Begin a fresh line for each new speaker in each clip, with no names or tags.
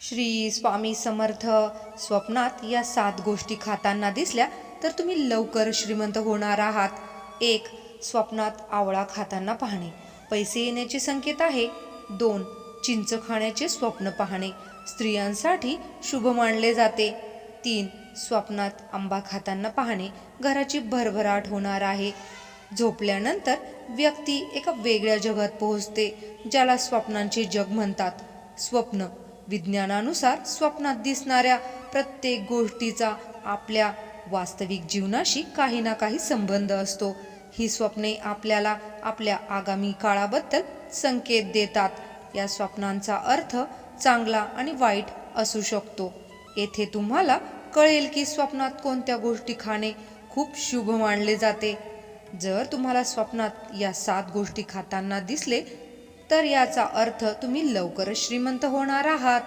श्री स्वामी समर्थ स्वप्नात या सात गोष्टी खाताना दिसल्या तर तुम्ही लवकर श्रीमंत होणार आहात. एक स्वप्नात आवळा खाताना पाहणे. पैसे येण्याचे संकेत आहे. दोन चिंच खाण्याचे स्वप्न पाहणे. स्त्रियांसाठी शुभ मानले जाते. तीन स्वप्नात आंबा खाताना पाहणे. घराची भरभराट होणार आहे. झोपल्यानंतर व्यक्ती एका वेगळ्या जगात पोहोचते ज्याला स्वप्नांचे जग म्हणतात. स्वप्न विज्ञानानुसार स्वप्नात दिसणाऱ्या प्रत्येक गोष्टीचा आपल्या वास्तविक जीवनाशी काही ना काही संबंध असतो. ही स्वप्ने आपल्याला आपल्या आगामी काळाबद्दल संकेत देतात. या स्वप्नांचा अर्थ चांगला आणि वाईट असू शकतो. येथे तुम्हाला कळेल की स्वप्नात कोणत्या गोष्टी खाणे खूप शुभ मानले जाते. जर तुम्हाला स्वप्नात या सात गोष्टी खाताना दिसले तर याचा अर्थ तुम्ही लवकरच श्रीमंत होणार आहात.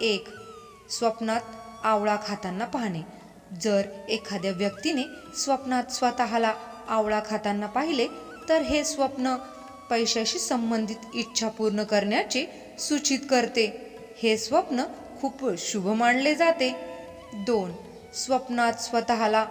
एक स्वप्नात आवळा खाताना पाहणे. जर एखाद्या व्यक्तीने स्वप्नात स्वतःला आवळा खाताना पाहिले तर हे स्वप्न पैशाशी संबंधित इच्छा पूर्ण करण्याचे सूचित करते. हे स्वप्न खूप शुभ मानले जाते. दोन स्वप्नात स्वतःला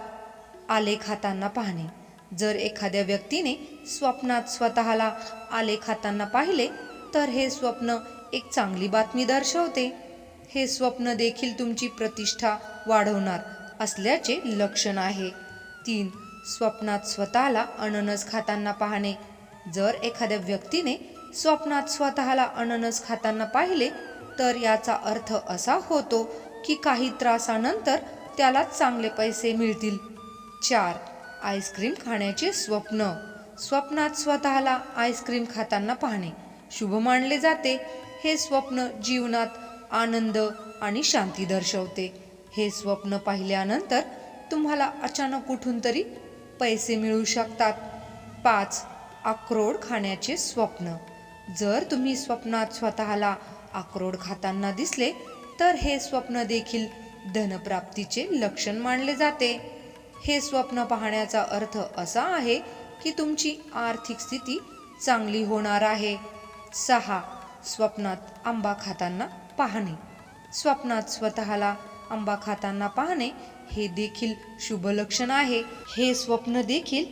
आले खाताना पाहणे. जर एखाद्या व्यक्तीने स्वप्नात स्वतःला आले खाताना पाहिले तर हे स्वप्न एक चांगली बातमी दर्शवते. हे स्वप्न देखील तुमची प्रतिष्ठा वाढवणार असल्याचे लक्षण आहे. तीन स्वप्नात स्वतःला अननस खाताना पाहणे. जर एखाद्या व्यक्तीने स्वप्नात स्वतःला अननस खाताना पाहिले तर याचा अर्थ असा होतो की काही त्रासानंतर त्याला चांगले पैसे मिळतील. चार आईस्क्रीम खाण्याचे स्वप्न. स्वप्नात स्वतःला आईस्क्रीम खाताना पाहणे. शुभ मानले जाते. हे स्वप्न जीवनात आनंद आणि शांती दर्शवते. हे स्वप्न पाहिल्यानंतर तुम्हाला अचानक कुठून तरी पैसे मिळू शकतात. पाच अक्रोड खाण्याचे स्वप्न. जर तुम्ही स्वप्नात स्वतःला अक्रोड खाताना दिसले तर हे स्वप्न देखील धनप्राप्तीचे लक्षण मानले जाते. हे स्वप्न पाहण्याचा अर्थ असा आहे की तुमची आर्थिक स्थिती चांगली होणार आहे. सहा. स्वप्नात आंबा खाताना पाहणे. स्वप्नात स्वतःला आंबा खाताना पाहणे हे देखील शुभ लक्षण आहे. हे स्वप्न देखील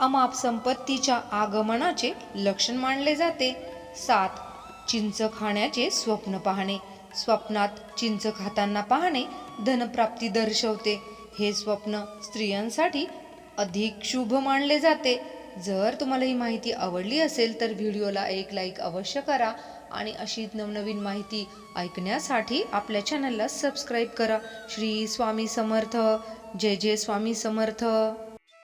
अमाप संपत्तीच्या आगमनाचे लक्षण मानले जाते. सात. चिंच खाण्याचे स्वप्न पाहणे. स्वप्नात चिंच खाताना पाहणे धनप्राप्ती दर्शवते. हे स्वप्न स्त्रियांसाठी अधिक शुभ मानले जाते. जर तुम्हाला ही माहिती आवडली असेल तर व्हिडिओला एक लाईक अवश्य करा आणि अशीच नवनवीन माहिती ऐकण्यासाठी आपल्या चॅनलला सबस्क्राईब करा. श्री स्वामी समर्थ. जय जय स्वामी समर्थ.